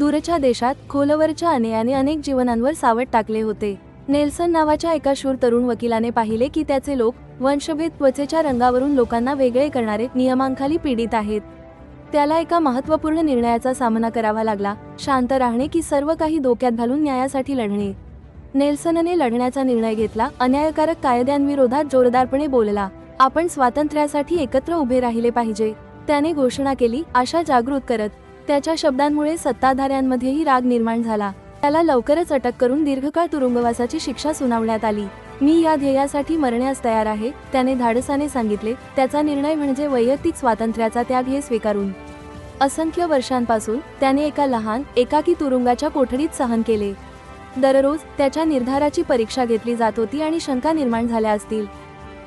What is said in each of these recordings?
दूरच्या देशात खोलवरच्या अन्यायाने अनेक जीवनांवर सावट टाकले होते. नेल्सन नावाच्या एका शूर तरुण वकिलाने पाहिले की त्याचे लोक वंशभेद त्वचेच्या रंगावरून लोकांना वेगळे करणारे नियमांखाली पीडित आहेत. त्याला एका महत्त्वपूर्ण निर्णयाचा सामना करावा लागला. शांत राहणे की सर्व काही धोक्यात घालून न्यायासाठी लढणे. नेल्सनने लढण्याचा निर्णय घेतला. अन्यायकारक कायद्यांविरोधात जोरदारपणे बोलला. आपण स्वातंत्र्यासाठी एकत्र उभे राहिले पाहिजे. त्याने घोषणा केली. आशा जागृत करत त्याच्या शब्दांमुळे सत्ताधाऱ्यांमध्येही राग निर्माण झाला. त्याला लवकरच अटक करून दीर्घकाळ तुरुंगवासाची शिक्षा सुनावण्यात आली. मी या ध्येयासाठी मरण्यास तयार आहे त्याने धाडसाने सांगितले. त्याचा निर्णय म्हणजे वैयक्तिक स्वातंत्र्याचा त्याग हे स्वीकारून. असंख्य वर्षांपासून त्याने एका लहान एकाकी तुरुंगाच्या कोठडीत सहन केले. दररोज त्याच्या निर्धाराची परीक्षा घेतली जात होती आणि शंका निर्माण झाल्या असतील.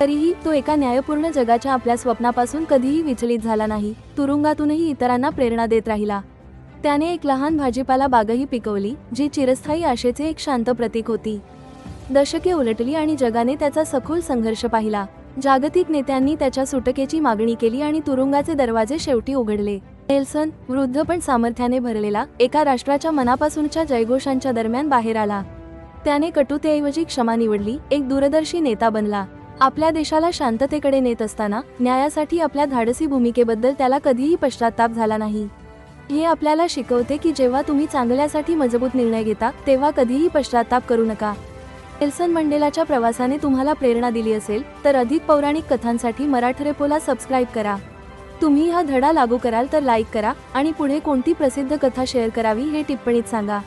तरीही तो एका न्यायपूर्ण जगाच्या आपल्या स्वप्नापासून कधीही विचलित झाला नाही. तुरुंगातूनही इतरांना प्रेरणा देत राहिला. त्याने एक लहान भाजीपाला बागही पिकवली जी चिरस्थायी आशेचे एक शांत प्रतीक होती. दशके उलटली आणि जगाने त्याचा सखोल संघर्ष पाहिला. जागतिक नेत्यांनी त्याच्या सुटकेची मागणी केली आणि तुरुंगाचे दरवाजे शेवटी उघडले. नेल्सन वृद्ध पण सामर्थ्याने भरलेला एका राष्ट्राच्या मनापासूनच्या जयघोषांच्या दरम्यान बाहेर आला. त्याने कटुतेऐवजी क्षमा निवडली एक दूरदर्शी नेता बनला. आपल्या देशाला शांततेकडे नेत असताना न्यायासाठी आपल्या धाडसी भूमिकेबद्दल त्याला कधीही पश्चाताप झाला नाही. हे आपल्याला शिकवते की जेव्हा तुम्ही चांगल्यासाठी मजबूत निर्णय घेता तेव्हा कधीही पश्चाताप करू नका. नेल्सन मंडेलाच्या प्रवासाने तुम्हाला प्रेरणा दिली असेल तर अधिक पौराणिक कथांसाठी मराठरेपोला सबस्क्राईब करा. तुम्ही हा धडा लागू कराल तर लाईक करा आणि पुढे कोणती प्रसिद्ध कथा शेअर करावी हे टिप्पणीत सांगा.